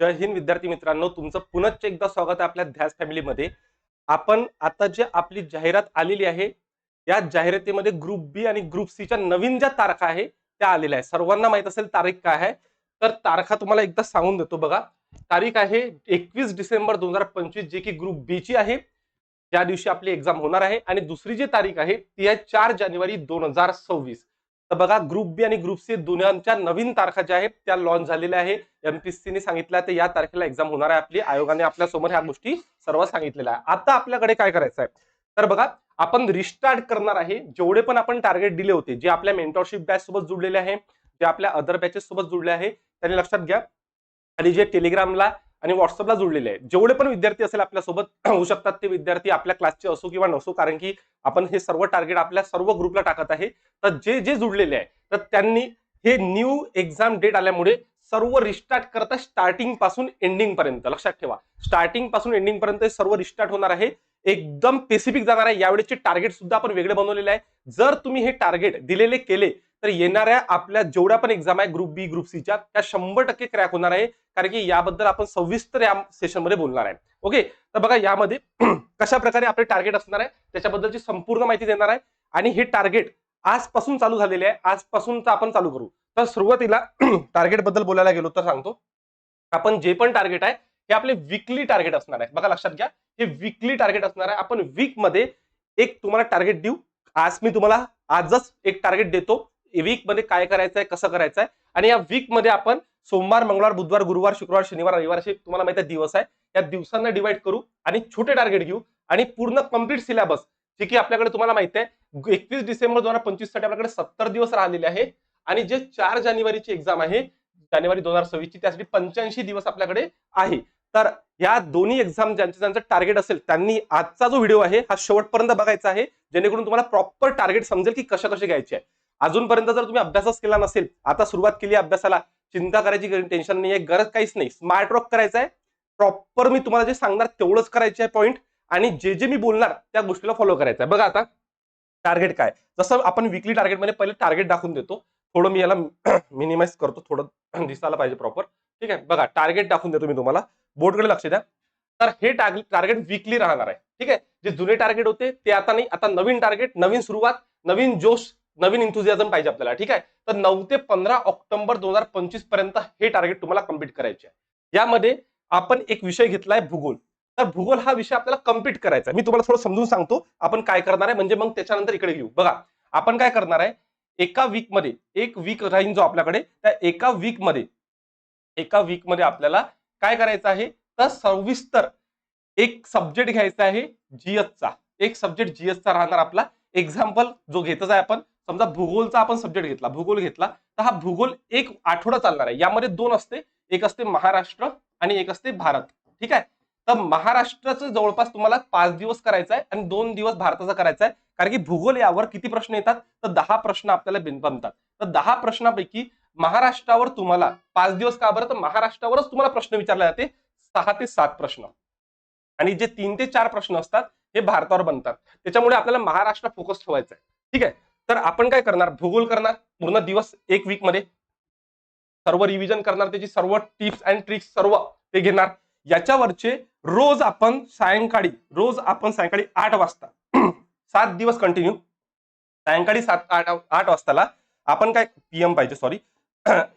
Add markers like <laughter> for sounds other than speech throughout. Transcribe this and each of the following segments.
जय हिंद विद्यार्थी मित्रांनो तुमचं पुनश्च एकदा स्वागत आहे आपल्या ध्यास फॅमिलीमध्ये आपण आता जे आपली जाहिरात आलेली आहे या जाहिरातीमध्ये ग्रुप बी आणि ग्रुप सीच्या नवीन ज्या तारखा आहे त्या आलेल्या आहेत. सर्वांना माहीत असेल तारीख काय आहे तर तारखा तुम्हाला एकदा सांगून देतो बघा. तारीख आहे एकवीस डिसेंबर दोन हजार पंचवीस जे की ग्रुप बी ची आहे. ज्या दिवशी आपली एक्झाम होणार आहे आणि दुसरी जी तारीख आहे ती आहे चार जानेवारी दोन हजार सव्वीस. तर बघा ग्रुप बी आणि ग्रुप सी दोन्हीच्या नवीन तारखा ज्या आहेत त्या लॉन्च झालेल्या आहे. एमपीसीने सांगितलं तर या तारखेला एक्झाम होणार आहे आपली. आयोगाने आपल्यासमोर ह्या गोष्टी सर्व सांगितलेल्या आहे. आता आपल्याकडे काय करायचं आहे? तर बघा आपण रिस्टार्ट करणार आहे. जेवढे पण आपण टार्गेट दिले होते जे आपल्या मेंटॉरशिप बॅच सोबत जुडलेले आहे जे आपल्या अदर बॅचेस सोबत जुडले आहे त्यांनी लक्षात घ्या. आणि जे टेलिग्रामला आणि व्हॉट्सअपला जुळलेले आहे जेवढे पण विद्यार्थी असेल आपल्यासोबत <clears throat> होऊ शकतात ते विद्यार्थी आपल्या क्लासचे असो किंवा नसो कारण की आपण हे सर्व टार्गेट आपल्या सर्व ग्रुपला टाकत आहे. तर जे जे जुळलेले आहे तर त्यांनी हे न्यू एक्झाम डेट आल्यामुळे सर्व रिस्टार्ट करता स्टार्टिंगपासून एंडिंग पर्यंत. लक्षात ठेवा. स्टार्टिंगपासून एंडिंग पर्यंत हे सर्व रिस्टार्ट होणार आहे. एकदम स्पेसिफिक जाणार आहे. यावेळेचे टार्गेट सुद्धा आपण वेगळे बनवलेले आहे. जर तुम्ही हे टार्गेट दिलेले केले तर येणाऱ्या आपल्या जेवढ्या पण एक्झाम आहे ग्रुप बी ग्रुप सीच्या त्या शंभर टक्के क्रॅक होणार आहे. कारण की याबद्दल आपण सविस्तर या सेशनमध्ये बोलणार आहे. ओके तर बघा यामध्ये <clears throat> कशा प्रकारे आपले टार्गेट असणार आहे त्याच्याबद्दलची संपूर्ण माहिती देणार आहे. आणि हे टार्गेट आजपासून चालू झालेले आहे. आजपासून आपण चालू करू. तर सुरुवातीला <clears throat> टार्गेटबद्दल बोलायला गेलो तर सांगतो. आपण जे पण टार्गेट आहे हे आपले विकली टार्गेट असणार आहे. बघा लक्षात घ्या. हे विकली टार्गेट असणार आहे. आपण वीकमध्ये एक तुम्हाला टार्गेट देऊ. आज मी तुम्हाला आजच एक टार्गेट देतो. वीकमध्ये काय करायचंय कसं करायचंय? आणि या वीकमध्ये आपण सोमवार मंगळवार बुधवार गुरुवार शुक्रवार शनिवार रविवार असे तुम्हाला माहिती आहे दिवस आहे. या दिवसांना डिवाइड करू आणि छोटे टार्गेट घेऊ आणि पूर्ण कंप्लीट सिलेबस जे की आपल्याकडे तुम्हाला माहिती आहे एकवीस डिसेंबर दोन हजार पंचवीससाठी आपल्याकडे सत्तर दिवस राहिलेले आहे. आणि जे चार जानेवारीची एक्झाम आहे जानेवारी दोन हजार सव्वीस ची त्यासाठी पंच्याऐंशी दिवस आपल्याकडे आहे. तर या दोन्ही एक्झाम ज्यांचं ज्यांचं टार्गेट असेल त्यांनी आजचा जो व्हिडिओ आहे हा शेवटपर्यंत बघायचा आहे जेणेकरून तुम्हाला प्रॉपर टार्गेट समजेल की कशा कसे घ्यायचे आहे. अजूनपर्यंत जर तुम्ही अभ्यासच केला नसेल आता सुरुवात केली अभ्यासाला चिंता करायची टेन्शन नाही आहे गरज काहीच नाही. स्मार्ट वर्क करायचं आहे प्रॉपर मी तुम्हाला जे सांगणार तेवढंच करायचे आहे पॉईंट आणि जे जे मी बोलणार त्या गोष्टीला फॉलो करायचं आहे बघा आता टार्गेट काय? जसं आपण विकली टार्गेटमध्ये पहिले टार्गेट दाखवून देतो थोडं मी याला <clears throat> मिनिमाइज करतो थोडं दिसायला पाहिजे प्रॉपर ठीक आहे? बघा टार्गेट दाखवून देतो मी तुम्हाला. बोर्डकडे लक्ष द्या. तर हे टार्गेट विकली राहणार आहे. ठीक आहे? जे जुने टार्गेट होते ते आता नाही आता नवीन टार्गेट नवीन सुरुवात नवीन जोश नवीन इंथुझियाझम पाहिजे आपल्याला. ठीक आहे? तर नऊ ते पंधरा ऑक्टोबर दोन हजार पंचवीसपर्यंत हे टार्गेट तुम्हाला कंप्लीट करायचे आहे. यामध्ये आपण एक विषय घेतलाय भूगोल. तर भूगोल हा विषय आपल्याला कंप्लीट करायचा आहे. मी तुम्हाला थोडं समजून सांगतो आपण काय करणार आहे म्हणजे मग त्याच्यानंतर इकडे घेऊ. बघा आपण काय करणार आहे एका वीकमध्ये एक वीक राहील जो आपल्याकडे त्या एका वीकमध्ये एका वीकमध्ये आपल्याला काय करायचं आहे? तर सविस्तर एक सब्जेक्ट घ्यायचा आहे जीएसचा एक सब्जेक्ट जीएसचा राहणार आपला. एक्झाम्पल जो घेतच आहे आपण समजा भूगोलचा आपण सब्जेक्ट घेतला भूगोल घेतला तर हा भूगोल एक आठवडा चालणार आहे. यामध्ये दोन असते एक असते महाराष्ट्र आणि एक असते भारत. ठीक आहे? तर महाराष्ट्राचं जवळपास तुम्हाला पाच दिवस करायचं आहे आणि दोन दिवस भारताचा करायचा आहे. कारण की भूगोल यावर किती प्रश्न येतात? तर दहा प्रश्न आपल्याला बनतात. तर दहा प्रश्नापैकी महाराष्ट्रावर तुम्हाला पाच दिवस का बरं? तर महाराष्ट्रावरच तुम्हाला प्रश्न विचारले जाते. सहा ते सात प्रश्न. आणि जे तीन ते चार प्रश्न असतात हे भारतावर बनतात. त्याच्यामुळे आपल्याला महाराष्ट्र फोकस ठेवायचा आहे. ठीक आहे? तर आपण काय करणार? भूगोल करणार पूर्ण दिवस एक वीकमध्ये. सर्व रिव्हिजन करणार त्याची सर्व टिप्स अँड ट्रिक्स सर्व ते घेणार. याच्यावरचे रोज आपण सायंकाळी रोज आपण सायंकाळी आठ वाजता <clears throat> सात दिवस कंटिन्यू सायंकाळी सात आठ आठ वाजताला आपण काय? पीएम पाहिजे सॉरी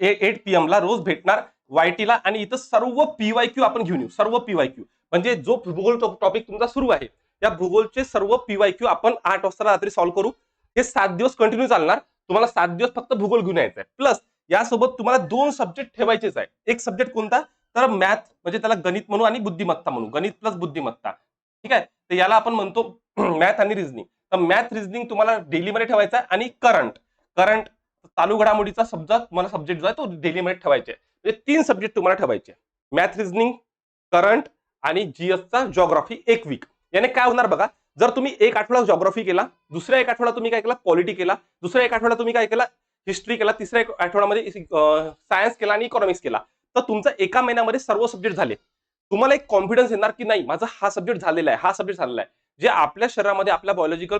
एट पीएम ला रोज भेटणार वायटीला आणि इथं सर्व पीवाय क्यू आपण घेऊन येऊ सर्व पीवाय क्यू म्हणजे जो भूगोल टॉपिक तुमचा सुरू आहे या भूगोलचे सर्व पीवाय क्यू आपण आठ वाजता रात्री सॉल्व्ह करू. हे सात दिवस कंटिन्यू चालणार. तुम्हाला सात दिवस फक्त भूगोल घेऊन यायचं आहे प्लस यासोबत तुम्हाला दोन सब्जेक्ट ठेवायचेच आहे एक सब्जेक्ट कोणता? तर मॅथ म्हणजे त्याला गणित म्हणू आणि बुद्धिमत्ता म्हणू. गणित प्लस बुद्धिमत्ता. ठीक आहे? तर याला आपण म्हणतो <clears throat> मॅथ आणि रिझनिंग तर मॅथ रिझनिंग तुम्हाला डेलीमध्ये ठेवायचा आहे आणि करंट करंट चालू घडामोडीचा समजा तुम्हाला सब्जेक्ट जो आहे तो डेलीमध्ये ठेवायचा. आहे म्हणजे तीन सब्जेक्ट तुम्हाला ठेवायचे. मॅथ रिझनिंग करंट आणि जीएसचा जॉग्राफी एक वीक याने काय होणार बघा? जर तुम्ही एक आठवडा जॉग्राफी केला दुसऱ्या एक आठवडा तुम्ही काय केला? पॉलिटी केला. दुसऱ्या एक आठवडा तुम्ही काय केला? हिस्ट्री केला. तिसऱ्या एक आठवड्यामध्ये सायन्स केला आणि इकॉनॉमिक्स केला. तर तुमचा एका महिन्यामध्ये सर्व सब्जेक्ट झाले. तुम्हाला एक कॉन्फिडन्स येणार की नाही माझा हा सब्जेक्ट झालेला आहे हा सब्जेक्ट झालेला आहे. जे आपल्या शरीरामध्ये आपल्या बायोलॉजिकल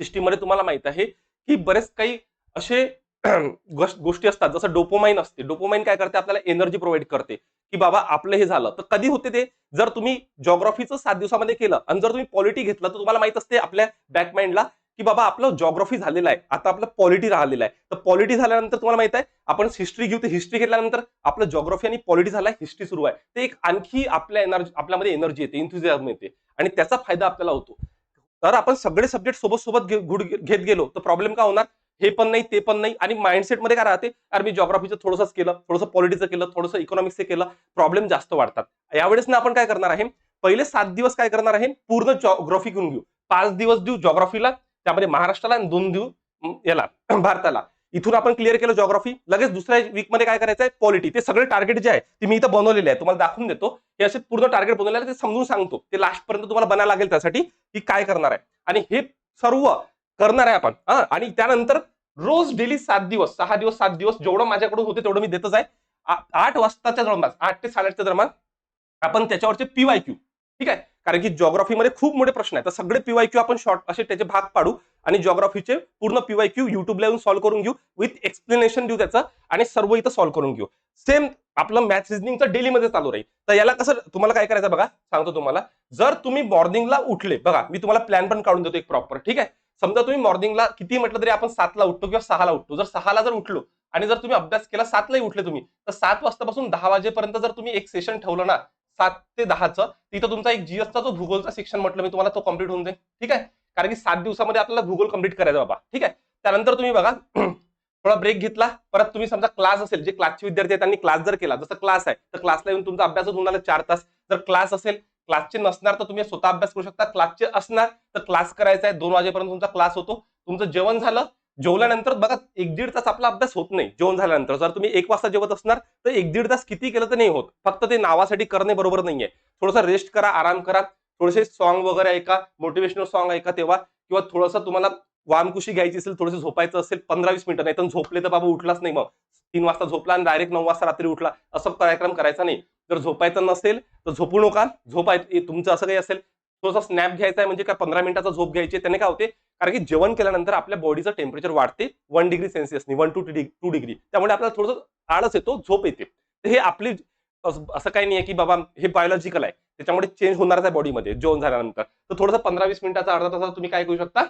सिस्टीममध्ये तुम्हाला माहीत आहे की बरेच काही असे <clears throat> गोष्टी असतात. जसं डोपोमाइन असते. डोपोमाइन काय करते? आपल्याला एनर्जी प्रोव्हाइड करते. की बाबा आपलं हे झालं. तर कधी होते ते? जर तुम्ही जॉग्राफीचं सात दिवसामध्ये केलं आणि जर तुम्ही पॉलिटी घेतलं तर तुम्हाला माहीत असते आपल्या बॅकमाइंडला की बाबा आपलं जॉग्राफी झालेलं आहे. आता आपलं पॉलिटी राहिलेलं आहे. तर पॉलिटी झाल्यानंतर तुम्हाला माहीत आहे आपण हिस्ट्री घेऊ. तर हिस्ट्री घेतल्यानंतर आपलं जॉग्राफी आणि पॉलिटी झाला हिस्ट्री सुरू आहे. ते एक आणखी आपल्या एनर्जी आपल्यामध्ये एनर्जी येते इन्थुझिझम येते. आणि त्याचा फायदा आपल्याला होतो. तर आपण सगळे सब्जेक्ट सोबत सोबत घेत गेलो तर प्रॉब्लेम काय होणार? हे पण नाही ते पण नाही. आणि माइंडसेटमध्ये काय राहते? अरे मी जॉग्राफीचं थोडंसंच केलं थोडंसं पॉलिटीचं केलं थोडंसं इकॉनॉमिक्सचं केलं प्रॉब्लेम जास्त वाढतात. यावेळेस ना आपण काय करणार आहे? पहिले सात दिवस काय करणार आहे? पूर्ण जॉग्राफी घेऊन घेऊ. पाच दिवस देऊ जॉग्राफीला त्यामध्ये महाराष्ट्राला आणि दोन देऊ याला <clears throat> भारताला. इथून आपण क्लिअर केलं जॉग्राफी लगेच दुसऱ्या वीकमध्ये काय करायचं आहे पॉलिटी ते सगळे टार्गेट जे आहे ते मी इथं बनवलेले आहे. तुम्हाला दाखवून देतो. हे असे पूर्ण टार्गेट बनवलेले ते समजून सांगतो. ते लास्ट पर्यंत तुम्हाला बनायला लागेल त्यासाठी की काय करणार आहे. आणि हे सर्व करणार आहे आपण. हा आणि त्यानंतर रोज डेली सात दिवस सहा दिवस सात दिवस जेवढं माझ्याकडून होते तेवढं मी देतच आहे. आठ वाजताच्या दरम्यान आठ ते साडेआठच्या दरम्यान आपण त्याच्यावरचे पीवाय क्यू ठीक आहे? कारण की जॉग्राफीमध्ये खूप मोठे प्रश्न आहेत. तर सगळे पीवाय क्यू आपण शॉर्ट असे त्याचे भाग पाडू आणि जॉग्राफीचे पूर्ण पीवाय क्यू युट्यूबला येऊन सॉल्व्ह करून घेऊ. विथ एक्सप्लेनेशन देऊ त्याचं आणि सर्व इथं सॉल्व्ह करून घेऊ. सेम आपलं मॅथ रिजनिंगचं डेलीमध्ये चालू राहील. तर याला कसं तुम्हाला काय करायचं बघा? सांगतो तुम्हाला. जर तुम्ही मॉर्निंगला उठले बघा मी तुम्हाला प्लॅन पण काढून देतो एक प्रॉपर ठीक आहे? समजा तुम्ही मॉर्निंगला किती म्हटलं तरी आपण सातला उठतो किंवा सहाला उठतो. जर सहाला जर उठलो आणि जर तुम्ही अभ्यास केला सातलाही उठले तुम्ही तर सात वाजतापासून दहा वाजेपर्यंत जर तुम्ही एक सेशन ठेवलं ना सात ते दहाचं तिथं तुमचा एक जीएसचा जो भूगोलचा सेक्शन म्हटलं मी तुम्हाला तो कंप्लीट होऊन जाईल. ठीक आहे? कारण की सात दिवसामध्ये आपल्याला भूगोल कंप्लीट करायचा बाबा. ठीक आहे? त्यानंतर तुम्ही बघा <clears throat> थोडा ब्रेक घेतला परत तुम्ही समजा क्लास असेल जे क्लासचे विद्यार्थी आहेत त्यांनी क्लास जर केला जसं क्लास आहे तर क्लासला येऊन तुमचा अभ्यास होऊन चार तास. जर क्लास असेल क्लासचे नसणार तर तुम्ही स्वतः अभ्यास करू शकता. क्लासचे असणार तर क्लास करायचा आहे. दोन वाजेपर्यंत तुमचा क्लास होतो. तुमचं जेवण झालं जेवल्यानंतर बघा एक दीड तास आपला अभ्यास होत नाही. जेवण झाल्यानंतर जर तुम्ही एक वाजता जेवत असणार तर एक दीड तास किती केलं तर नाही होत. फक्त ते नावासाठी करणे बरोबर नाहीये. थोडंसं रेस्ट करा आराम करा. थोडेसे सॉन्ग वगैरे ऐका मोटिवेशनल सॉन्ग ऐका तेव्हा किंवा थोडंसं तुम्हाला वामकुशी घ्यायची असेल थोडंसं झोपायचं असेल पंधरा वीस मिनिटं नाही तर झोपले तर बाबा उठलाच नाही मग. तीन वाजता झोपला आणि डायरेक्ट नऊ वाजता रात्री उठला. असं कार्यक्रम करायचा नाही. जर झोपायचं नसेल तर झोपू नका. झोपाय तुमचं असं काही असेल थोडासा स्नॅप घ्यायचा आहे म्हणजे काय पंधरा मिनिटाचा झोप घ्यायची त्याने काय होते? कारण की जेवण केल्यानंतर आपल्या बॉडीचं टेम्परेचर वाढते वन डिग्री सेल्सिअसनी वन टू टू डिग्री त्यामुळे आपल्याला थोडंसं आळस येतो झोप येते. तर हे आपली असं काही नाही आहे की बाबा हे बायोलॉजिकल आहे. त्याच्यामुळे चेंज होणारच आहे बॉडीमध्ये जेवण झाल्यानंतर. तर थोडंसं पंधरा वीस मिनिटाचा अर्धा तासाचा तुम्ही काय करू शकता?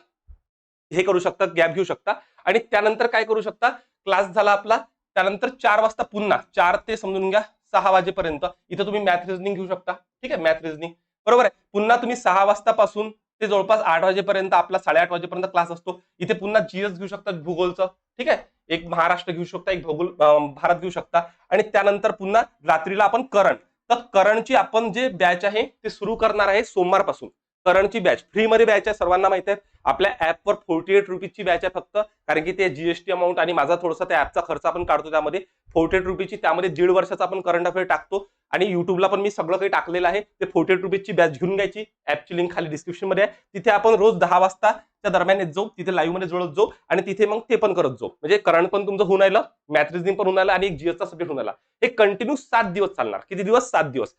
हे करू शकता गॅप घेऊ शकता. आणि त्यानंतर काय करू शकता? क्लास झाला आपला. त्यानंतर चार वाजता पुन्हा चार ते समजून घ्या सहा वाजेपर्यंत. इथं तुम्ही मॅथ रिझनिंग घेऊ शकता. ठीक आहे मॅथ रिझनिंग बरोबर आहे. पुन्हा तुम्ही सहा वाजतापासून ते जवळपास आठ वाजेपर्यंत आपला साडेआठ वाजेपर्यंत क्लास असतो. इथे पुन्हा जीएस घेऊ शकता भूगोलचं ठीक आहे? एक महाराष्ट्र घेऊ शकता एक भूगोल भारत घेऊ शकता. आणि त्यानंतर पुन्हा रात्रीला आपण करण. तर करणची आपण जे बॅच आहे ते सुरू करणार आहे सोमवारपासून. करणची बॅच. फ्रीमध्ये बॅच आहे सर्वांना माहिती आहे आपल्या ऍपवर फोर्टी एट रुपीजची बॅच आहे फक्त. कारण की ते जीएसटी अमाऊंट आणि माझा थोडासा त्या ऍपचा खर्च आपण काढतो त्यामध्ये. फोर्टी एट रुपीजची त्यामध्ये दीड वर्षाचा आपण करंट अफेअर टाकतो. आणि युट्यूबला पण मी सगळं काही टाकलेलं आहे. ते फोर्टी एट रुपीजची बॅच घेऊन घ्यायची. ऍपची लिंक खाली डिस्क्रिप्शनमध्ये आहे. तिथे आपण रोज दहा वाजताच्या दरम्यान येत जाऊ. तिथे लाईव्हमध्ये जुळत जाऊ. आणि तिथे मग ते पण करत जाऊ. म्हणजे करंट पण तुमचं होऊन आलं मॅथ रिझनिंग पण होऊन आलं आणि एक जीएसचा सब्जेक्ट होऊन आला हे कंटिन्यू सात दिवस चालणार. किती दिवस? सात दिवस.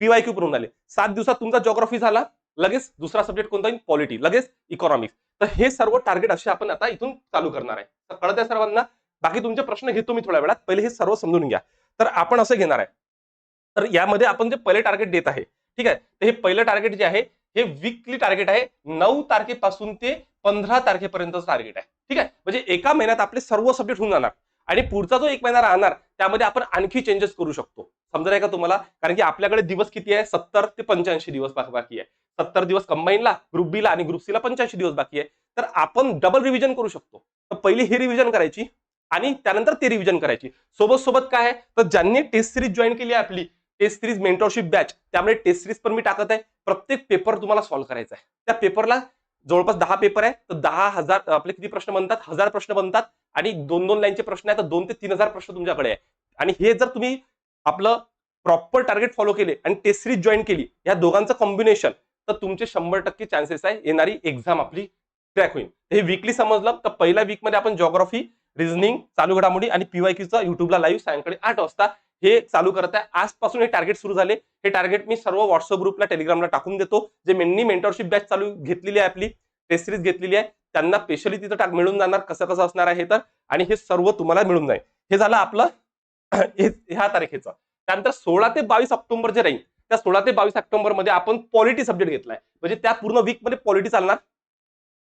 पीवाय क्यू पण होऊन आले सात दिवसात तुमचा जॉग्राफी झाला. लगेच दुसरा सब्जेक्ट कोणता येईल पॉलिटी लगेच इकॉनॉमिक्स तर हे सर्व टार्गेट असे आपण आता इथून चालू करणार आहे. तर कळत आहे सर्वांना? बाकी तुमचे प्रश्न घेतो मी थोड्या वेळात. पहिले हे सर्व समजून घ्या. तर आपण असं घेणार आहे. तर यामध्ये आपण जे पहिले टार्गेट देत आहे ठीक आहे? तर हे पहिलं टार्गेट जे आहे हे वीकली टार्गेट आहे. नऊ तारखेपासून ते पंधरा तारखेपर्यंतचं टार्गेट आहे. ठीक आहे? म्हणजे एका महिन्यात आपले सर्व सब्जेक्ट होऊन जाणार. आणि पुढचा जो एक महिना राहणार त्यामध्ये आपण आणखी चेंजेस करू शकतो. समजा का तुम्हाला? कारण की आपल्याकडे दिवस किती आहे? सत्तर ते पंच्याऐंशी दिवस बाकी आहे. सत्तर दिवस कंबाईनला ग्रुप बी ला आणि ग्रुप सी ला पंच्याऐंशी दिवस बाकी आहे. तर आपण डबल रिव्हिजन करू शकतो. तर पहिली ही रिव्हिजन करायची आणि त्यानंतर ते रिव्हिजन करायची. सोबत सोबत काय आहे? तर ज्यांनी टेस्ट सिरीज जॉईन केली आहे आपली टेस्ट सिरीज मेंटरशिप बॅच त्यामुळे टेस्ट सिरीज पण मी टाकत आहे. प्रत्येक पेपर तुम्हाला सॉल्व्ह करायचा आहे. त्या पेपरला जवळपास दहा पेपर आहे. तर दहा हजार आपले किती प्रश्न बनतात? हजार प्रश्न बनतात. आणि दोन दोन लाईनचे प्रश्न आहे तर दोन ते तीन हजार प्रश्न तुमच्याकडे आहे. आणि हे जर तुम्ही आपलं प्रॉपर टार्गेट फॉलो केले आणि टेस्ट सिरीज जॉईन केली या दोघांचं कॉम्बिनेशन तर तुमचे शंभर टक्के चान्सेस आहे येणारी एक्झाम आपली क्रॅक होईल. हे वीकली समजलं तर पहिल्या वीकमध्ये आपण जॉग्राफी रिझनिंग चालू घडामोडी आणि पीवायक्यूचा युट्यूबला लाईव्ह सायंकाळी आठ वाजता हे चालू करत आहे. आजपासून हे टार्गेट सुरू झाले. हे टार्गेट मी सर्व व्हॉट्सअप ग्रुपला टेलिग्रामला टाकून देतो. जे मेननी मेंटरशिप बॅच चालू घेतलेली आहे आपली टेस्ट सिरीज घेतलेली आहे त्यांना स्पेशली तिथं टाक मिळून जाणार कसं कसं असणार आहे तर. आणि हे सर्व तुम्हाला मिळून जाईल. हे झालं आपलं <clears throat> ह्या तारखेचं. त्यानंतर सोळा ते बावीस ऑक्टोबर जे राहील त्या सोळा ते बावीस ऑक्टोबरमध्ये आपण पॉलिटी सब्जेक्ट घेतलाय. म्हणजे त्या पूर्ण वीकमध्ये पॉलिटी चालणार.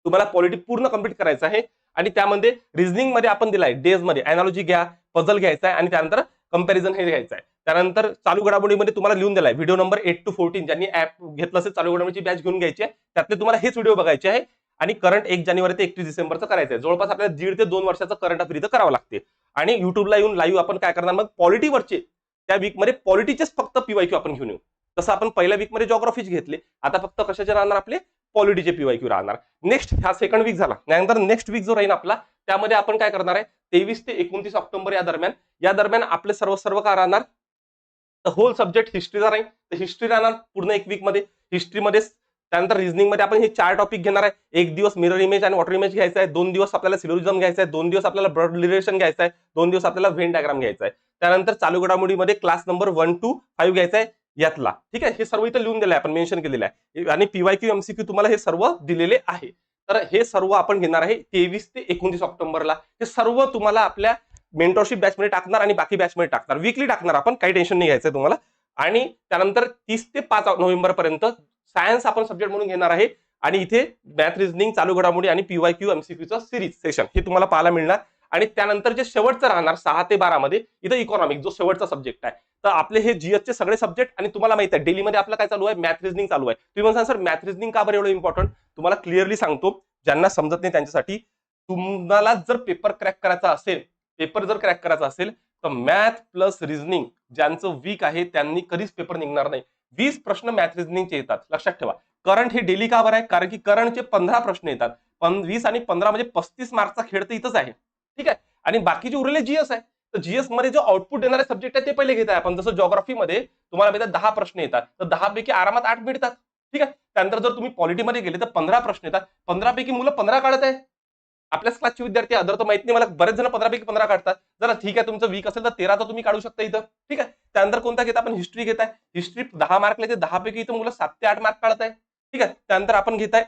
तुम्हाला पॉलिटी पूर्ण कंप्लीट करायचं आहे. आणि त्यामध्ये रिझनिंगमध्ये आपण दिलाय. डेजमध्ये अॅनॉलॉजी घ्या पझल घ्यायचा आहे आणि त्यानंतर कंपॅरिझन हे घ्यायचं आहे. त्यानंतर चालू घडामोडीमध्ये तुम्हाला लिहून दिलाय. Video number eight two fourteen ज्यांनी ऍप घेतलं असेल चालू घडामोडीची बॅच घेऊन घ्यायची आहे. त्यातले तुम्हाला हेच व्हिडिओ बघायचे आहे. आणि करंट एक जानेवारी ते एकतीस डिसेंबरचं करायचं आहे. जवळपास आपल्याला दीड ते दोन वर्षाचं करंट अफेअर इथं करावं लागते. आणि युट्यूबला येऊन लाईव्ह आपण काय करणार? मग पॉलिटीवरचे त्या वीकमध्ये पॉलिटीचेच फक्त पीवायक्यू आपण घेऊन येऊ. तसं आपण पहिल्या वीकमध्ये जॉग्राफीच घेतले. आता फक्त कशाचे राहणार आपले? पॉलिटीचे पीवायक्यू राहणार. नेक्स्ट हा सेकंड वीक झाला. त्यानंतर नेक्स्ट वीक जो राहील आपला त्यामध्ये आपण काय करणार आहे? तेवीस ते एकोणतीस ऑक्टोबर या दरम्यान या दरम्यान आपले सर्व सर्व काय राहणार तर होल सब्जेक्ट हिस्ट्रीचा राहील. तर हिस्ट्री राहणार पूर्ण एक वीकमध्ये. हिस्ट्रीमध्ये त्यानंतर रिजनिंगमध्ये आपण हे चार टॉपिक घेणार आहे. एक दिवस मिरर इमेज आणि वॉटर इमेज घ्यायचा आहे. दोन दिवस आपल्याला सिलोरिझम घ्यायचा आहे. दोन दिवस आपल्याला ब्लड रिलेशन घ्यायचा आहे. दोन दिवस आपल्याला व्हेन डायग्राम घ्यायचा आहे. त्यानंतर चालू घडामोडीमध्ये class number one two five घ्यायचा आहे. यातला. ठीक आहे? हे सर्व इथं लिहून दिलं आहे आपण मेन्शन केलेलं आहे. आणि पीवायक्यू एमसीक्यू तुम्हाला हे सर्व दिलेले आहे. तर हे सर्व आपण घेणार आहे तेवीस ते एकोणतीस ऑक्टोबरला. हे सर्व तुम्हाला आपल्या मेंटॉरशिप बॅचमध्ये टाकणार आणि बाकी बॅचमध्ये टाकणार. वीकली टाकणार आपण काही टेन्शन नाही घ्यायचं तुम्हाला. आणि त्यानंतर तीस ते पाच नोव्हेंबर पर्यंत सायन्स आपण सब्जेक्ट म्हणून घेणार आहे. आणि इथे मॅथ रिझनिंग चालू घडामोडी आणि पीवायक्यू एमसीक्यूचं सिरीज सेशन हे तुम्हाला पाहायला मिळणार. आणि त्यानंतर जे शेवटचं राहणार सहा ते बारा मध्ये इथं इकॉनॉमिक जो शेवटचा सब्जेक्ट आहे. तर आपले हे जीएसचे सगळे सब्जेक्ट आणि तुम्हाला माहिती आहे डेलीमध्ये आपलं काय चालू आहे? मॅथ रिझनिंग चालू आहे. तुम्ही म्हणता सर मॅथ रिजनिंग का बरं एवढं इम्पॉर्टंट तुम्हाला क्लिअरली सांगतो ज्यांना समजत नाही त्यांच्यासाठी तुम्हाला जर पेपर क्रॅक करायचा असेल पेपर जर क्रॅक करायचा असेल तर मॅथ प्लस रिझनिंग ज्यांचं वीक आहे त्यांनी कधीच पेपर निघणार नाही. वीस प्रश्न मॅथ रिजनिंगचे येतात. लक्षात ठेवा. करंट हे डेली का बरं आहे? कारण की करंटचे पंधरा प्रश्न येतात. पण वीस आणि पंधरा म्हणजे पस्तीस मार्कचा खेळ तर इथंच आहे. ठीक आहे? आणि बाकीचे उरलेले जीएस आहे तर जीएसमध्ये जो आउटपुट देणारे सब्जेक्ट आहे ते पहिले घेत आहे आपण. जसं जॉग्राफीमध्ये तुम्हाला मिळतात दहा प्रश्न येतात. तर दहा पैकी आरामात आठ मिळतात. ठीक आहे? त्यानंतर जर तुम्ही पॉलिटीमध्ये गेले तर पंधरा प्रश्न येतात. पंधरा पैकी मुलं पंधरा काढत आहे. आपल्याच क्लासचे विद्यार्थी अदर तर माहीत नाही मला बरेच जण पंधरा पैकी पंधरा काढतात. जरा ठीक आहे तुमचं वीक असेल तर तेरा तर तुम्ही काढू शकता इथं. ठीक आहे? त्यानंतर कोणता घेता आपण? हिस्ट्री घेताय हिस्ट्री दहा मार्कला ते दहा पैकी इथं मुलं सात ते आठ मार्क काढत आहे. ठीक आहे? त्यानंतर आपण घेताय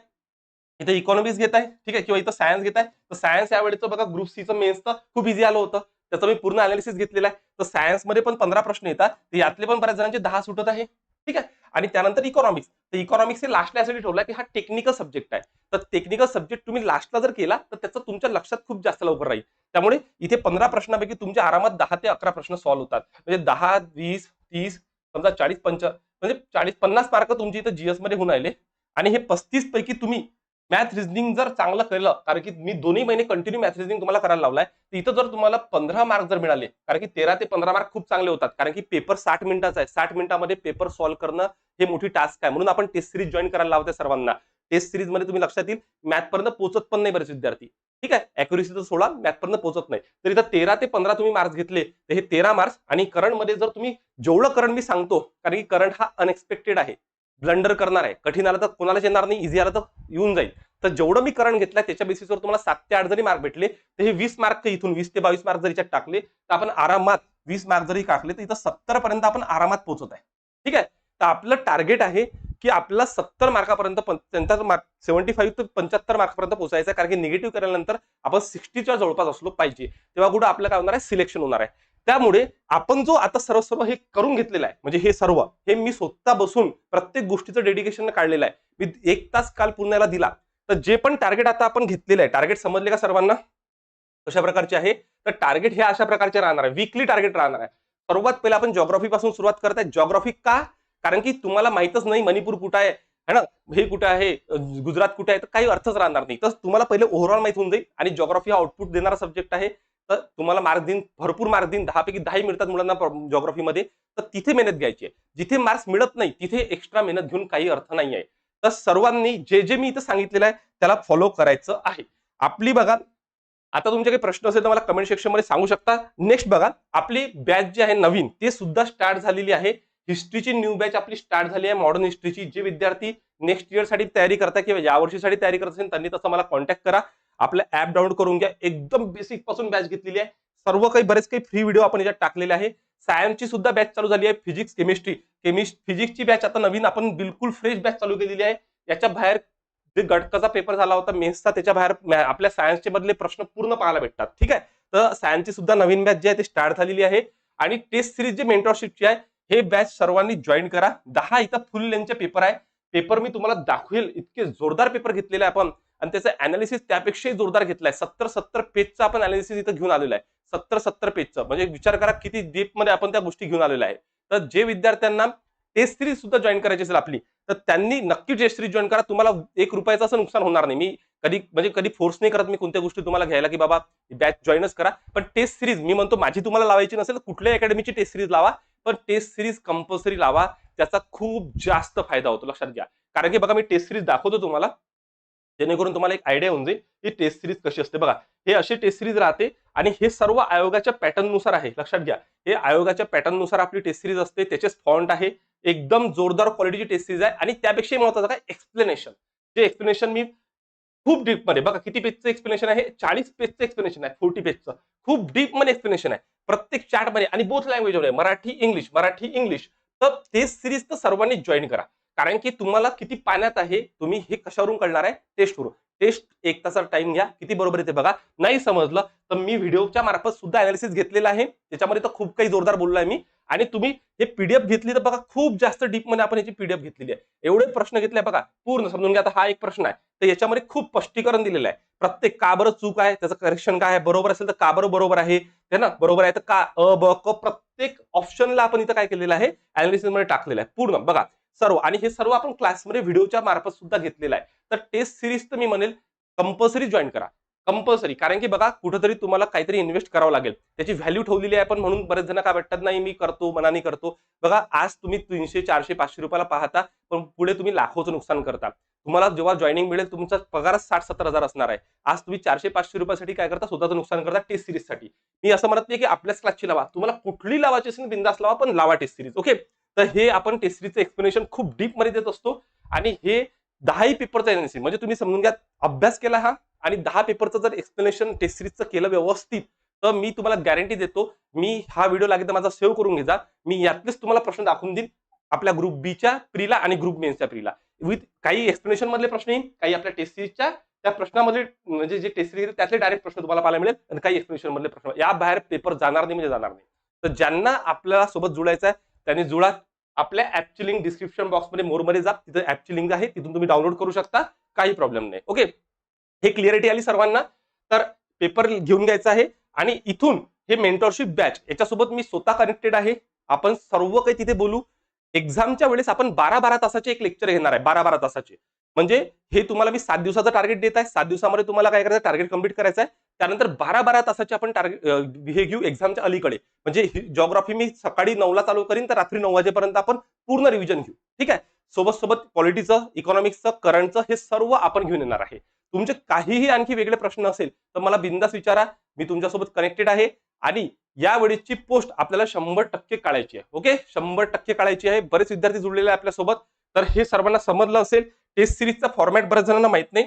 इथं इकॉनॉमिक्स घेत आहे ठीक आहे? किंवा इथं सायन्स घेताय. तर सायन्स यावेळेचं बघा ग्रुप सीचं मेन्सचं खूप इझी आलं होतं. त्याचं मी पूर्ण अनालिसिस घेतलेलं आहे. तर सायन्समध्ये पण पंधरा प्रश्न येतात. यातले पण बऱ्याच जणांचे दहा सुटत आहे. ठीक आहे? आणि त्यानंतर इकॉनॉमिक्स तर इकॉनॉमिक्स हे लास्टला यासाठी ठेवलं की हा टेक्निकल सब्जेक्ट आहे. तर टेक्निकल सब्जेक्ट तुम्ही लास्टला जर केला तर त्याचं तुमच्या लक्षात खूप जास्त लवकर राहील. त्यामुळे इथे पंधरा प्रश्नापैकी तुमच्या आरामात दहा ते अकरा प्रश्न सॉल्व्ह होतात. म्हणजे दहा वीस तीस समजा चाळीस पंच म्हणजे चाळीस पन्नास मार्क तुमची इथं जीएसमध्ये होऊन राहिले. आणि हे पस्तीस पैकी तुम्ही मॅथ रिजनिंग जर चांगलं केलं कारण की मी दोन्ही महिने कंटिन्यू मॅथ रिजनिंग तुम्हाला करायला लावलाय तर इथं जर तुम्हाला पंधरा मार्क जर मिळाले कारण की तेरा ते पंधरा मार्क खूप चांगले होतात कारण की पेपर साठ मिनिटाचा आहे. साठ मिनिटामध्ये पेपर सॉल्व्ह करणं हे मोठी टास्क आहे. म्हणून आपण टेस्ट सिरीज जॉईन करायला लावते सर्वांना. टेस्ट सिरीजमध्ये तुम्ही लक्षात येईल मॅथपर्यंत पोहोचत पण नाही बरेच विद्यार्थी. ठीक आहे? अॅक्युरेसी तर सोळा मॅथपर्यंत पोहोचत नाही. तर इथं तेरा ते पंधरा तुम्ही मार्क्स घेतले तर हे तेरा मार्क्स आणि करंटमध्ये जर तुम्ही जेवढं करंट मी सांगतो कारण की करंट हा अनएक्सपेक्टेड आहे. ब्लंडर करणार आहे. कठीण आलं तर कोणालाच येणार नाही इझी आलं तर येऊन जाईल. तर जेवढं मी करंट घेतलाय त्याच्या बेसिसवर तुम्हाला सात ते आठ जरी मार्क भेटले तर हे वीस मार्क इथून वीस ते बावीस मार्क जरी याच्यात टाकले तर आपण आरामात वीस मार्क जरी टाकले तर इथं सत्तर पर्यंत आपण आरामात पोहोचत आहे. ठीक आहे? तर आपलं टार्गेट आहे की आपला सत्तर मार्कापर्यंत पंच्याहत्तर मार्क सेव्हन्टी फाईव्ह ते पंच्याहत्तर मार्कपर्यंत पोहोचायचं आहे. कारण की निगेटिव्ह केल्यानंतर आपण सिक्स्टीच्या जवळपास असलो पाहिजे. तेव्हा कुठं आपलं काय होणार आहे? सिलेक्शन होणार आहे. त्यामुळे आपण जो आता सर्व सर्व हे करून घेतलेलं आहे म्हणजे हे सर्व हे मी स्वतः बसून प्रत्येक गोष्टीचं डेडिकेशन काढलेलं आहे. मी एक तास काल पुण्याला दिला. तर जे पण टार्गेट आता आपण घेतलेलं आहे टार्गेट समजले का सर्वांना? कशा प्रकारचे आहे. तर टार्गेट हे अशा प्रकारचे राहणार आहे. विकली टार्गेट राहणार आहे. सर्वात पहिले आपण जॉग्राफी पासून सुरुवात करताय. जॉग्राफी का? कारण की तुम्हाला माहितच नाही मणिपूर कुठं आहे. है ना? हे कुठे आहे? गुजरात कुठे आहे? तर काही अर्थच राहणार नाही. तर तुम्हाला पहिले ओव्हरऑल माहीत होऊन जाईल. आणि जॉग्राफी हा आउटपुट देणारा सब्जेक्ट आहे. तर तुम्हाला मार्क देईन भरपूर मार्क देईन दहा पैकी दहाही मिळतात मुलांना जॉग्राफीमध्ये तर तिथे मेहनत घ्यायची आहे. जिथे मार्क्स मिळत नाही तिथे एक्स्ट्रा मेहनत घेऊन काही अर्थ नाही आहे. तर सर्वांनी जे जे मी इथं सांगितलेलं आहे त्याला फॉलो करायचं आहे. आपली बघा आता तुमचे काही प्रश्न असेल तर मला कमेंट सेक्शनमध्ये सांगू शकता. नेक्स्ट बघा आपली बॅच जी आहे नवीन ते सुद्धा स्टार्ट झालेली आहे. हिस्ट्रीची न्यू बॅच आपली स्टार्ट झाली आहे मॉडर्न हिस्ट्रीची जे विद्यार्थी नेक्स्ट इयरसाठी तयारी करता किंवा या वर्षीसाठी तयारी करत असेल त्यांनी तसं मला कॉन्टॅक्ट करा. आपलं ऍप डाउनलोड करून घ्या. एकदम बेसिकपासून बॅच घेतलेली आहे. सर्व काही बरेच काही फ्री व्हिडिओ आपण याच्यात टाकलेले आहे. सायन्सची सुद्धा बॅच चालू झाली आहे. फिजिक्स केमिस्ट्री केमिस्ट फिजिक्सची बॅच आता नवीन आपण बिलकुल फ्रेश बॅच चालू केलेली आहे. याच्या बाहेर जे गटकाचा पेपर झाला होता मेन्सचा त्याच्या बाहेर आपल्या सायन्सचे मधले प्रश्न पूर्ण पाहायला भेटतात. ठीक आहे? तर सायन्सची सुद्धा नवीन बॅच जी आहे ती स्टार्ट झालेली आहे. आणि टेस्ट सिरीज जी मेंटॉरशिपची आहे हे बॅच सर्वांनी जॉईन करा. दहा इथं फुल लेंथचे पेपर आहे. पेपर मी तुम्हाला दाखवेल. इतके जोरदार पेपर घेतलेले आहे आपण. आणि त्याचं अनालिसिस त्यापेक्षाही जोरदार घेतलाय. सत्तर सत्तर पेजचं आपण अनालिसिस इथं घेऊन आलेलं आहे. सत्तर सत्तर पेजचं म्हणजे विचार करा किती डीपमध्ये आपण त्या गोष्टी घेऊन आलेल्या आहे. तर जे विद्यार्थ्यांना टेस्ट सिरीज सुद्धा जॉईन करायची असेल आपली तर त्यांनी नक्की टेस्ट सिरीज जॉईन करा. तुम्हाला एक रुपयाचं असं नुकसान होणार नाही. मी कधी म्हणजे कधी फोर्स नाही करत मी कोणत्या गोष्टी तुम्हाला घ्यायला की बाबा बॅच जॉईनच करा. पण टेस्ट सिरीज मी म्हणतो माझी तुम्हाला लावायची नसेल तर कुठल्याही अकॅडमीची टेस्ट सिरीज लावा. पण टेस्ट सिरीज कंपल्सरी लावा त्याचा खूप जास्त फायदा होतो. लक्षात घ्या. कारण की बघा मी टेस्ट सिरीज दाखवतो तुम्हाला. जेणेकरून तुम्हाला एक आयडिया होऊन जाईल ही टेस्ट सिरीज कशी असते. बघा हे अशी टेस्ट सिरीज राहते आणि हे सर्व आयोगाच्या पॅटर्ननुसार आहे. लक्षात घ्या. हे आयोगाच्या पॅटर्ननुसार आपली टेस्ट सिरीज असते. त्याचे फॉन्ट आहे. एकदम जोरदार क्वालिटीची टेस्ट सिरीज आहे आणि त्यापेक्षा महत्वाचं काय? एक्सप्लेनेशन जे एक्सप्लेनेशन मी खूप डीपमध्ये बघा किती पेजचं एक्सप्लेनेशन आहे? चाळीस पेजचं एक्सप्लेनेशन आहे. फोर्टी पेजचं खूप डीपमध्ये एक्सप्लेनेशन आहे. प्रत्येक चॅटमध्ये आणि बोथ लँग्वेजमध्ये मराठी इंग्लिश मराठी इंग्लिश तर ते सिरीज तर सर्वांनी जॉईन करा. कारण की तुम्हाला किती पाण्यात आहे तुम्ही हे कशावरून कळणार आहे? टेस्टवरून टेस्ट एक तासाचा टाइम घ्या. किती बरोबर येते बघा. नाही समजलं तर मी व्हिडिओच्या मार्फत सुद्धा अनालिसिस घेतलेला आहे. त्याच्यामध्ये तर खूप काही जोरदार बोललो आहे मी. आणि तुम्ही हे पीडीएफ घेतली तर बघा खूप जास्त डीपमध्ये आपण याची पीडीएफ घेतलेली आहे. एवढे प्रश्न घेतले बघा पूर्ण. समजून घ्या आता हा एक प्रश्न आहे. तर याच्यामध्ये खूप स्पष्टीकरण दिलेलं आहे. प्रत्येक का बरं चूक आहे? त्याचं करेक्शन काय आहे? बरोबर असेल तर का बरं बरोबर आहे? है ना? बरोबर आहे तर का अ ब क प्रत्येक ऑप्शनला आपण इथं काय केलेलं आहे? अनालिसिसमध्ये टाकलेलं आहे. पूर्ण. बघा. सर्व. आणि हे सर्व आपण क्लासमध्ये व्हिडिओच्या मार्फत सुद्धा घेतलेलं आहे. तर टेस्ट सिरीज तर मी म्हणेल कंपल्सरी जॉईन करा. कंपल्सरी कारण की बघा कुठेतरी तुम्हाला काहीतरी इन्व्हेस्ट करावं लागेल. त्याची व्हॅल्यू ठेवलेली आहे पण म्हणून बरेच जण काय वाटतात नाही मी करतो मनाने करतो. बघा आज तुम्ही तीनशे चारशे पाचशे रुपयाला पाहता पण पुढे तुम्ही लाखोचं नुकसान करता. तुम्हाला जेव्हा जॉईनिंग मिळेल तुमचा पगार साठ सत्तर हजार असणार आहे. आज तुम्ही चारशे पाचशे रुपयासाठी काय करता? स्वतःचं नुकसान करता टेस्ट सिरीजसाठी मी असं म्हणत नाही की आपल्याच क्लासची लावा. तुम्हाला कुठली लावायची असेल बिंदास लावा पण लावा टेस्ट सिरीज ओके तर हे आपण टेस्ट एक्सप्लेनेशन खूप डीपमध्ये देत असतो. आणि हे दहाही पेपरचा एजन्सी म्हणजे तुम्ही समजून घ्या अभ्यास केला हा आणि दहा पेपरचं जर एक्सप्लेनेशन टेस्ट सिरीजचं केलं व्यवस्थित तर मी तुम्हाला गॅरंटी देतो मी हा व्हिडिओ लागेल तर माझा सेव्ह करून घेजा मी यातलेच तुम्हाला प्रश्न दाखवून देईन आपल्या ग्रुप बीच्या प्रीला आणि ग्रुप मेन्सच्या प्रीला विथ काही एक्सप्लेनेशन मधले प्रश्न येईल काही आपल्या टेस्ट सिरीजच्या त्या प्रश्नामध्ये म्हणजे जे टेस्ट सिरीज त्यातले डायरेक्ट प्रश्न तुम्हाला पाहायला मिळेल आणि काही एक्सप्लेनेशन मधले प्रश्न. या बाहेर पेपर जाणार नाही म्हणजे जाणार नाही. तर ज्यांना आपल्याला सोबत जुळायचं आहे त्यांनी जुळा. आपल्या ऍपची लिंक डिस्क्रिप्शन बॉक्समध्ये मोरमध्ये जा. तिथे ऍपची लिंक आहे. तिथून तुम्ही डाउनलोड करू शकता. काही प्रॉब्लेम नाही. ओके हे क्लिअरिटी आली सर्वांना. तर पेपर घेऊन घ्यायचा आहे. आणि इथून हे मेंटॉरशिप बॅच याच्यासोबत मी स्वतः कनेक्टेड आहे. आपण सर्व काही तिथे बोलू. एक्झामच्या वेळेस आपण बारा बारा तासाचे एक लेक्चर घेणार आहे. बारा बारा तासाचे. म्हणजे हे तुम्हाला मी सात दिवसाचं टार्गेट देत आहे. सात दिवसामध्ये तुम्हाला काय करायचं? टार्गेट कंप्लीट करायचं आहे. त्यानंतर बारा बारा तासाचे आपण टार्गेट हे घेऊ एक्झामच्या अलीकडे. म्हणजे जॉग्राफी मी सकाळी नऊला चालू करीन तर रात्री नऊ वाजेपर्यंत आपण पूर्ण रिव्हिजन घेऊ. ठीक आहे? सोबत सोबत पॉलिटीचं इकॉनॉमिक्सचं करंटचं हे सर्व आपण घेऊन येणार आहे. तुमचे काहीही आणखी वेगळे प्रश्न असेल तर मला बिंदास विचारा मी तुमच्यासोबत कनेक्टेड आहे. आणि यावेळेची पोस्ट आपल्याला शंभर टक्के काढायची आहे. ओके? शंभर टक्के काढायची आहे. बरेच विद्यार्थी जुळलेले आहे आपल्यासोबत. तर हे सर्वांना समजलं असेल. टेस्ट सिरीजचा फॉर्मॅट बऱ्याच जणांना माहीत नाही.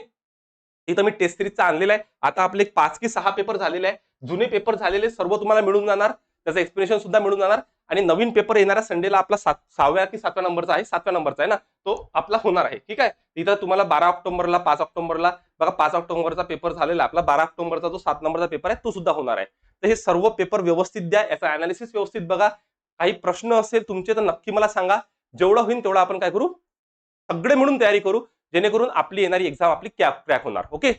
इथं मी टेस्ट सिरीजचा आणलेला आहे. आता आपले पाच की सहा पेपर झालेले आहे. जुने पेपर झालेले सर्व तुम्हाला मिळून जाणार. त्याचं एक्सप्लेनेशन सुद्धा मिळून जाणार. आणि नवीन पेपर येणाऱ्या संडेला आपला सात सहाव्या की सातव्या नंबरचा आहे. सातव्या नंबरचा आहे ना? तो आपला होणार आहे. ठीक आहे? इथं तुम्हाला बारा ऑक्टोबरला पाच ऑक्टोबरला बघा पाच ऑक्टोबरचा पेपर झालेला आपला. बारा ऑक्टोबरचा जो सात नंबरचा पेपर आहे तो सुद्धा होणार आहे. तर हे सर्व पेपर व्यवस्थित द्या. याचा अनालिसिस व्यवस्थित बघा. काही प्रश्न असेल तुमचे तर नक्की मला सांगा. जेवढं होईल तेवढं आपण काय करू? सगळे मिळून तयारी करू. जेणेकरून आपली येणारी एक्झाम आपली कॅप क्रॅक होणार. ओके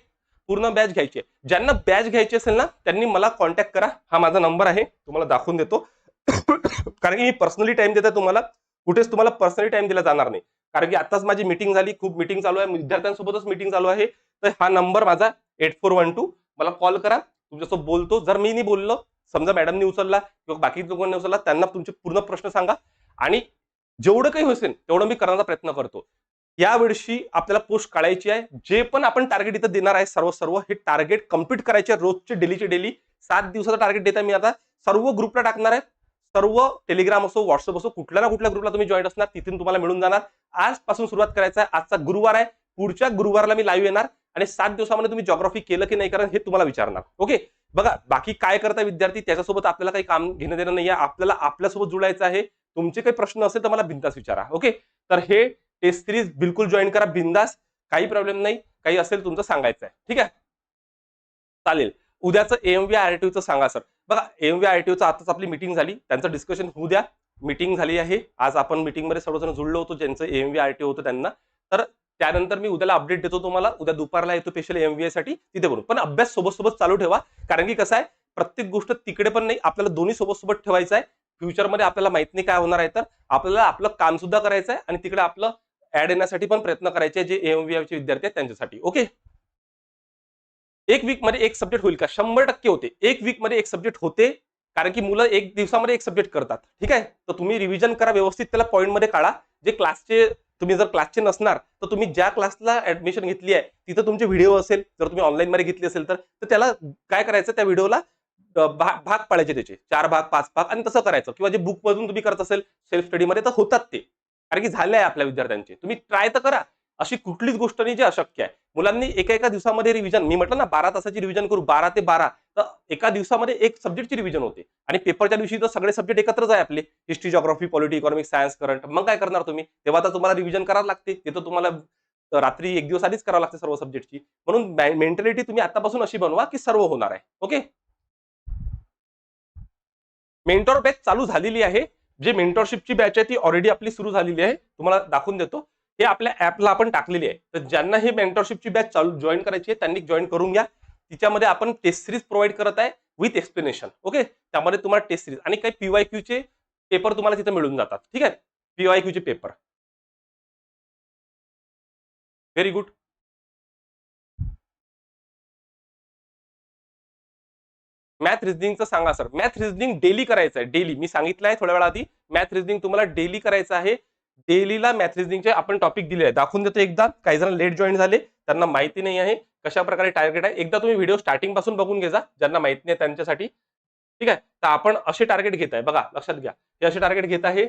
पूर्ण बॅच घ्यायची आहे. ज्यांना बॅच घ्यायची असेल ना त्यांनी मला कॉन्टॅक्ट करा. हा माझा नंबर आहे. तुम्हाला दाखवून देतो. <coughs> कारण की मी पर्सनली टाइम देतो तुम्हाला. कुठेच तुम्हाला पर्सनली टाइम दिला जाणार नाही. कारण की आताच माझी मीटिंग झाली. खूप मीटिंग चालू आहे. विद्यार्थ्यांसोबतच मीटिंग चालू आहे. तर हा नंबर माझा एट फोर वन टू मला कॉल करा. तुमच्यासोबत बोलतो. जर मी नाही बोललो समजा मॅडमनी उचलला किंवा बाकी लोकांनी उचलला त्यांना तुमचे पूर्ण प्रश्न सांगा. आणि जेवढं काही होईल तेवढं मी करण्याचा प्रयत्न करतो. यावर्षी आपल्याला पोस्ट काढायची आहे. जे पण आपण टार्गेट इथं देणार आहे सर्व सर्व हे टार्गेट कंप्लीट करायचे रोजचे डेलीचे डेली सात दिवसाचं टार्गेट देता मी आता. सर्व ग्रुपला टाकणार आहे. सर्व टेलिग्राम असो व्हॉट्सअप असो कुठल्या ना कुठल्या ग्रुपला तुम्ही जॉईन असणार. तिथून तुम्हाला मिळून जाणार. आजपासून सुरुवात करायचं आहे. आजचा गुरुवार आहे. पुढच्या गुरुवारला मी लाईव्ह येणार. आणि सात दिवसामध्ये तुम्ही जॉग्राफी केलं की नाही कारण हे तुम्हाला विचारणार. ओके बघा बाकी काय करता विद्यार्थी? त्याच्यासोबत आपल्याला काही काम घेणं देणं नाही आहे आपल्याला आपल्यासोबत जुळायचं आहे. तुमचे काही प्रश्न असेल तर मला बिंदास विचारा. ओके तर हे टेस्ट सिरीज बिलकुल जॉईन करा. बिंदास काही प्रॉब्लेम नाही. काही असेल तुमचं सांगायचं आहे ठीक आहे? चालेल. उद्याचं एमव्ही आरटीओचं सांगा सर बघा एमव्ही आरटीओचं आताच आपली मिटिंग झाली. त्यांचं डिस्कशन होऊ द्या. मिटिंग झाली आहे. आज आपण मीटिंगमध्ये सर्वजण जुळलो होतो ज्यांचं एमव्ही आरटीओ होतं त्यांना. तर त्यानंतर मी उद्याला अपडेट देतो तुम्हाला. उद्या दुपारला येतो स्पेशल एमव्हीए साठी. तिथे बोलू. पण अभ्यास सोबत सोबत चालू ठेवा. कारण की कसं आहे प्रत्येक गोष्ट तिकडे पण नाही. आपल्याला दोन्ही सोबत सोबत ठेवायचं आहे. फ्युचरमध्ये आपल्याला माहीत नाही काय होणार आहे तर. आपल्याला आपलं काम सुद्धा करायचं आहे. आणि तिकडे आपलं ऍड येण्यासाठी पण प्रयत्न करायचे जे एमव्हीए चे विद्यार्थी आहेत त्यांच्यासाठी ओके एक वीकमध्ये एक सब्जेक्ट होईल का? शंभर टक्के होते. एक वीकमध्ये एक सब्जेक्ट होते कारण की मुलं एक दिवसामध्ये एक सब्जेक्ट करतात. ठीक आहे? तर तुम्ही रिव्हिजन करा व्यवस्थित त्याला पॉईंटमध्ये काढा. जे क्लासचे तुम्ही जर क्लासचे नसणार तर तुम्ही ज्या क्लासला ऍडमिशन घेतली आहे तिथं तुमचे व्हिडिओ असेल. जर तुम्ही ऑनलाईन मध्ये घेतली असेल तर त्याला काय करायचं? त्या व्हिडिओला भाग पाळायचे पाडायचे त्याचे. चार भाग पाच भाग आणि तसं करायचं. किंवा जे बुक मधून तुम्ही करत असेल सेल्फ स्टडीमध्ये तर होतात ते. कारण की झाले आहे आपल्या विद्यार्थ्यांचे. तुम्ही ट्राय तर करा. अशी कुठलीच गोष्ट नाही जी अशक्य आहे. मुलांनी एका एका दिवसामध्ये रिव्हिजन मी म्हटलं ना बारा तासाची रिव्हिजन करू बारा ते बारा तर एका दिवसामध्ये एक सब्जेक्टची रिव्हिजन होते. आणि पेपरच्या दिवशी तर सगळे सब्जेक्ट एकत्रच आहे आपले. History geography polity economic science current मग काय करणार तुम्ही? तेव्हा तर तुम्हाला रिव्हिजन करावं लागते. ते तर तुम्हाला रात्री एक दिवस आधीच करावं लागते सर्व सब्जेक्टची म्हणून मेंटॅलिटी तुम्ही आतापासून अशी बनवा की सर्व होणार आहे. ओके मेंटॉर बॅच चालू झालेली आहे. जे मेंटॉरशिपची बॅच आहे ती ऑलरेडी आपली सुरू झालेली आहे. तुम्हाला दाखवून देतो. हे आपल्या ऍपला आपण टाकलेली आहे. तर ज्यांना हे मेंटॉरशिपची बॅच चालू जॉईन करायची आहे त्यांनी जॉईन करून घ्या. तिच्यामध्ये आपण टेस्ट सिरीज प्रोव्हाइड करत आहे विथ एक्सप्लेनेशन ओके त्यामध्ये तुम्हाला टेस्ट सिरीज आणि काही पीवाय क्यूचे पेपर तुम्हाला तिथे मिळून जातात. ठीक आहे? पीवाय क्यूचे पेपर व्हेरी गुड मॅथ रिजनिंगचं सांगा सर मॅथ रिजनिंग डेली करायचं आहे डेली मी सांगितलं आहे थोड्या वेळा आधी मॅथ रिजनिंग तुम्हाला डेली करायचं आहे. डेलीला मॅथ रिजनिंगचे आपण टॉपिक दिले आहे दाखवून देतो एकदा. काही जण लेट जॉईन झाले त्यांना माहिती नाही आहे कशा प्रकारे टार्गेट आहे. एकदा तुम्ही व्हिडिओ स्टार्टिंगपासून बघून घ्या ज्यांना माहिती नाही त्यांच्यासाठी. ठीक आहे? तर आपण असे टार्गेट घेत आहे. बघा लक्षात घ्या. हे असे टार्गेट घेत आहे.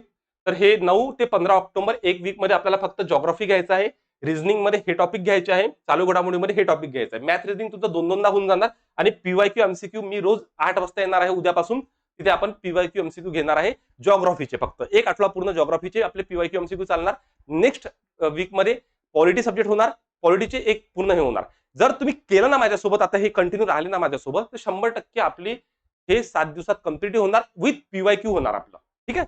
तर हे नऊ ते पंधरा ऑक्टोबर एक वीकमध्ये आपल्याला फक्त जॉग्राफी घ्यायचं आहे. रिझनिंगमध्ये हे टॉपिक घ्यायचे आहे. चालू घडामोडीमध्ये हे टॉपिक घ्यायचं आहे. मॅथ रिझनिंग तुमचं दोन दोनदा होऊन जाणार आणि पीवाय क्यू एमसीक्यू मी रोज आठ वाजता येणार आहे उद्यापासून. तिथे आपण पीवाय क्यू एमसीक्यू घेणार आहे जॉग्राफीचे फक्त. एक आठवडा पूर्ण जॉग्राफीचे आपले पीवाय क्यू एमसीक्यू चालणार. नेक्स्ट वीकमध्ये पॉलिटी सब्जेक्ट होणार. पॉलिटीचे एक पूर्ण हे होणार. जर तुम्ही केलं ना माझ्यासोबत आता हे कंटिन्यू राहिले ना माझ्यासोबत तर शंभर टक्के आपली हे सात दिवसात कंप्लीट होणार. विथ पीवाय क्यू होणार आपलं. ठीक आहे?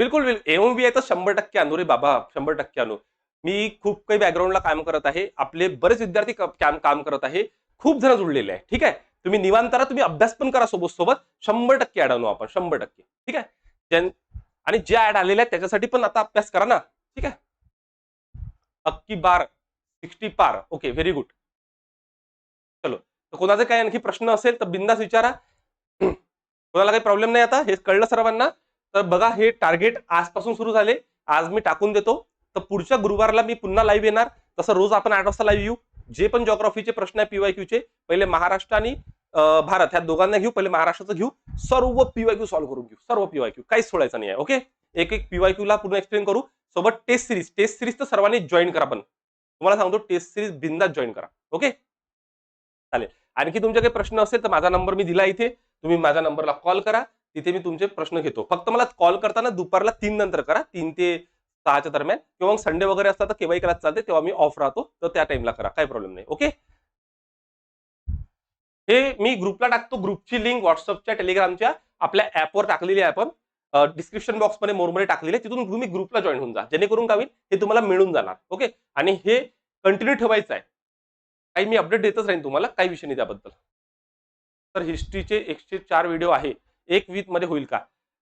बिलकुल एम बी आहे तर शंभर टक्के आणू रे बाबा शंभर टक्के आणू. मी खूप काही बॅकग्राऊंडला काम करत आहे. आपले बरेच विद्यार्थी काम काम करत आहे. खूप जण जुळलेले आहे ठीक आहे? तुम्ही निवांतारा तुम्ही अभ्यास पण करा सोबत सोबत. शंभर टक्के ऍड आणू आपण. शंभर टक्के. ठीक आहे? आणि जे ऍड आलेले आहेत त्याच्यासाठी पण आता अभ्यास करा ना. ठीक आहे? अक्की बार सिक्स्टी पार. Okay very good. चलो. तर कोणाचा काही आणखी प्रश्न असेल तर बिंदास विचारा. <clears throat> कोणाला काही प्रॉब्लेम नाही आता? हे कळलं सर्वांना? तर बघा हे टार्गेट आजपासून सुरू झाले. आज मी टाकून देतो. तर पुढच्या गुरुवारला मी पुन्हा लाईव्ह येणार. तसं रोज आपण आठ वाजता लाईव्ह येऊ. जे पण जॉग्राफीचे प्रश्न आहे पीवाय क्यूचे पहिले महाराष्ट्र आणि भारत ह्या दोघांना घेऊ पहिले महाराष्ट्राचं घेऊ. सर्व पीवाय क्यू सॉल्व्ह करून घेऊ. सर्व पीवाय क्यू काहीच सोडायचं नाही आहे ओके एक एक पीवाय क्यू ला पूर्ण एक्सप्लेन करू. सोबत टेस्ट सिरीज टेस्ट सिरीज तर सर्वांनी जॉईन करा पण. तुम्हाला सांगतो टेस्ट सिरीज बिंदात जॉईन करा ओके चालेल. आणखी तुमचे काही प्रश्न असेल तर माझा नंबर मी दिला इथे. तुम्ही माझ्या नंबरला कॉल करा. तिथे मी तुमचे प्रश्न घेतो. फक्त मला कॉल करताना दुपारला तीन नंतर करा. तीन ते सहाच्या दरम्यान. किंवा मग संडे वगैरे असतात तर केव्हाही क्लास चालते तेव्हा मी ऑफ राहतो. तर त्या टाइमला करा. काही प्रॉब्लेम नाही. ओके हे मी ग्रुपला टाकतो. ग्रुपची लिंक व्हॉट्सअपच्या टेलिग्रामच्या आपल्या ऍपवर टाकलेली आहे आपण. डिस्क्रिप्शन बॉक्समध्ये मोरमध्ये टाकलेली आहे तिथून तुम्ही ग्रुपला जॉईन होऊन जा. जेणेकरून का होईल? हे तुम्हाला मिळून जाणार. ओके आणि हे कंटिन्यू ठेवायचं आहे. काही मी अपडेट देतच राहीन तुम्हाला. काही विषय नाही त्याबद्दल. तर हिस्ट्रीचे एकशे चार व्हिडिओ आहे. एक वीकमध्ये होईल का?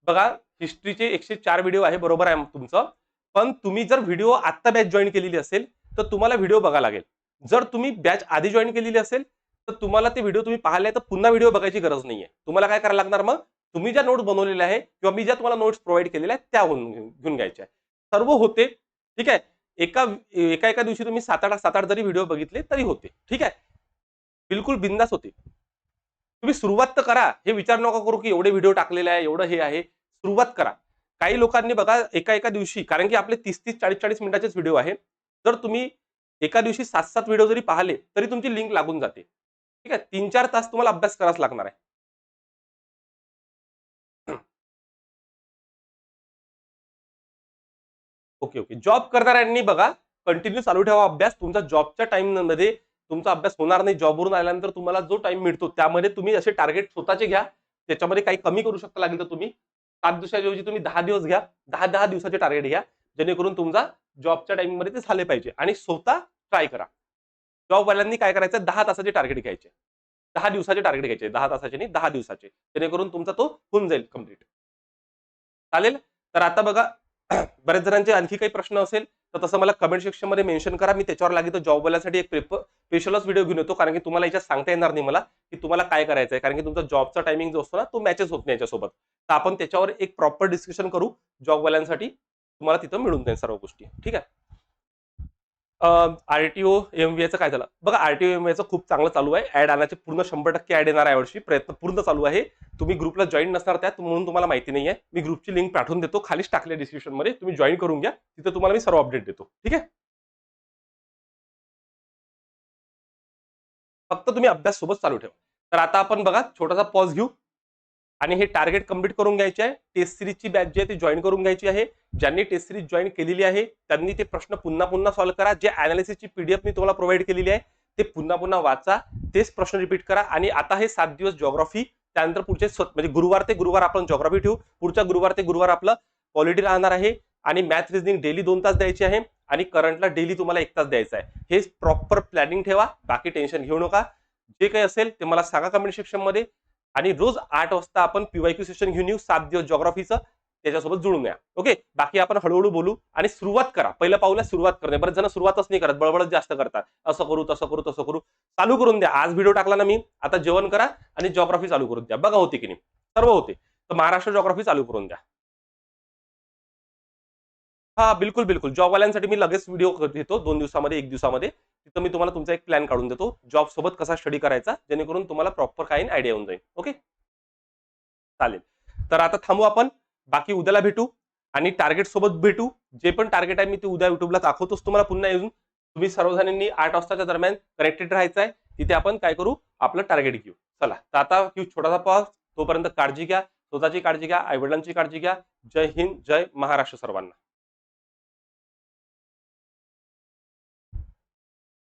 बघा हिस्ट्रीचे एकशे चार व्हिडिओ आहे बरोबर आहे तुमचं. पण तुम्ही जर व्हिडिओ आत्ता बॅच जॉईन केलेली असेल तर तुम्हाला व्हिडिओ बघा लागेल. जर तुम्ही बॅच आधी जॉईन केलेली असेल तर तुम्हाला ते व्हिडिओ तुम्ही पाहिले तर पुन्हा व्हिडिओ बघायची गरज नाहीये. तुम्हाला काय करायला लागणार मग? तुम्ही ज्या नोट्स बनवलेल्या आहे किंवा मी ज्या तुम्हाला नोट्स प्रोव्हाइड केलेल्या आहेत त्या घेऊन घ्यायच्या सर्व होते ठीक आहे? एका एका एका दिवशी तुम्ही सात आठ सात आठ जरी व्हिडिओ बघितले तरी होते ठीक आहे? बिलकुल बिंदास होते. तुम्ही सुरुवात तर करा. हे विचार नका करू की एवढे व्हिडिओ टाकलेले आहे एवढं हे आहे. सुरुवात करा. काही लोकांनी बघा एका एका दिवशी कारण की आपले तीस तीस चाळीस चाळीस मिनिटाचेच व्हिडिओ आहेत जर तुम्ही एका दिवशी सात सात व्हिडिओ जरी पाहिले तरी तुमची लिंक लागून जाते. ठीक आहे? तीन चार तास तुम्हाला अभ्यास करावाच लागणार आहे. Okay okay. जॉब करणाऱ्यांनी बघा कंटिन्यू चालू ठेवा अभ्यास. तुमचा जॉबच्या टाइममध्ये तुमचा अभ्यास होणार नाही जॉबवरून आल्यानंतर तुम्हाला जो टाइम मिळतो त्यामध्ये तुम्ही असे टार्गेट स्वतःचे घ्या. त्याच्यामध्ये काही कमी करू शकता लागेल तर तुम्ही. सात दिवसाऐवजी तुम्ही दहा दिवस घ्या. दहा दहा दिवसाचे टार्गेट घ्या. जेणेकरून तुमचा जॉबच्या टाइममध्ये ते झाले पाहिजे. आणि स्वतः ट्राय करा. जॉबवाल्यांनी काय करायचं? दहा तासाचे टार्गेट घ्यायचे. दहा दिवसाचे टार्गेट घ्यायचे. दहा तासाचे नाही दहा दिवसाचे. जेणेकरून तुमचा तो होऊन जाईल कंप्लीट चालेल? तर आता बघा <clears throat> बऱ्याच जणांचे आणखी काही प्रश्न असेल. तर तसं मला कमेंट सेक्शनमध्ये मेन्शन करा. मी त्याच्यावर लागेल तर जॉबवाल्यासाठी एक प्रिप स्पेशलच व्हिडिओ घेऊन येतो. कारण की तुम्हाला याच्यात सांगता येणार नाही मला की तुम्हाला काय करायचं आहे. कारण की तुमचा जॉबचा टायमिंग जो असतो ना तो मॅचेस होत नाही याच्यासोबत. तर आपण त्याच्यावर एक प्रॉपर डिस्कशन करू. जॉबवाल्यांसाठी तुम्हाला तिथं मिळून जाईल सर्व गोष्टी. ठीक आहे? आरटीओ एमव्हीएचं काय झालं? बघा आरटीओ एमव्हीएचं खूप चांगलं चालू आहे. ऍड आणायचे पूर्ण शंभर टक्के ऍड येणार आहे यावर्षी प्रयत्न पूर्ण चालू आहे. तुम्ही ग्रुपला जॉईन नसणार त्यात म्हणून तुम्हाला माहिती नाही आहे मी ग्रुपची लिंक पाठवून देतो. खालीच टाकले डिस्क्रिप्शनमध्ये. तुम्ही जॉईन करून घ्या. तिथे तुम्हाला मी सर्व अपडेट देतो. ठीक आहे? फक्त तुम्ही अभ्यास सोबत चालू ठेवा. तर आता आपण बघा छोटासा पॉज घेऊ. आणि हे टार्गेट कंप्लीट करून घ्यायचे आहे. टेस्ट सिरीजची बॅच जी आहे ती जॉईन करून घ्यायची आहे. ज्यांनी टेस्ट सिरीज जॉईन केलेली आहे त्यांनी ते प्रश्न पुन्हा पुन्हा सॉल्व्ह करा. जे अनालिसिसची पीडीएफ मी तुम्हाला प्रोव्हाइड केलेली आहे ते पुन्हा पुन्हा वाचा. तेच प्रश्न रिपीट करा. आणि आता हे सात दिवस जॉग्राफी त्यानंतर पुढचे म्हणजे गुरुवार ते गुरुवार आपण जॉग्राफी ठेवू. पुढच्या गुरुवार ते गुरुवार आपलं पॉलिटी राहणार आहे. आणि मॅथ रिजनिंग डेली दोन तास द्यायची आहे. आणि करंटला डेली तुम्हाला एक तास द्यायचा आहे. हे प्रॉपर प्लॅनिंग ठेवा. बाकी टेन्शन घेऊ नका. जे काही असेल ते मला सांगा कमेंट सेक्शनमध्ये आणि रोज आठ वाजता आपण पीवायक्यू सेशन घेऊन येऊ सात दिवस जॉग्राफीचं त्याच्यासोबत जुळून या. ओके बाकी आपण हळूहळू बोलू आणि सुरुवात करा. पहिलं पाऊल सुरुवात करणे. बरेच जण सुरुवातच नाही करत बळबळच जास्त करतात. असं करू तसं करू तसं करू. चालू करून द्या. आज व्हिडिओ टाकला ना मी. आता जेवण करा आणि जॉग्राफी चालू करून द्या. बघा होते की नाही. सर्व होते. तर महाराष्ट्र जॉग्राफी चालू करून द्या. हा बिलकुल बिलकुल. जॉबवाल्यांसाठी मी लगेच व्हिडिओ घेतो. दोन दिवसामध्ये एक दिवसामध्ये. तिथं मी तुम्हाला तुमचा एक प्लॅन काढून देतो. जॉब सोबत कसा स्टडी करायचा जेणेकरून तुम्हाला प्रॉपर काही आयडिया येऊन जाईल. ओके चालेल. तर आता थांबू आपण. बाकी उद्याला भेटू आणि टार्गेट सोबत भेटू. जे पण टार्गेट आहे मी ते उद्या युट्यूबला दाखवतोच तुम्हाला पुन्हा येऊन. तुम्ही सर्वजणांनी आठ वाजताच्या दरम्यान कनेक्टेड राहायचं आहे. तिथे आपण काय करू? आपलं टार्गेट घेऊ. चला. तर आता घेऊ छोटासा पॉज तोपर्यंत काळजी घ्या. स्वतःची काळजी घ्या. आईवडिलांची काळजी घ्या. जय हिंद जय महाराष्ट्र सर्वांना.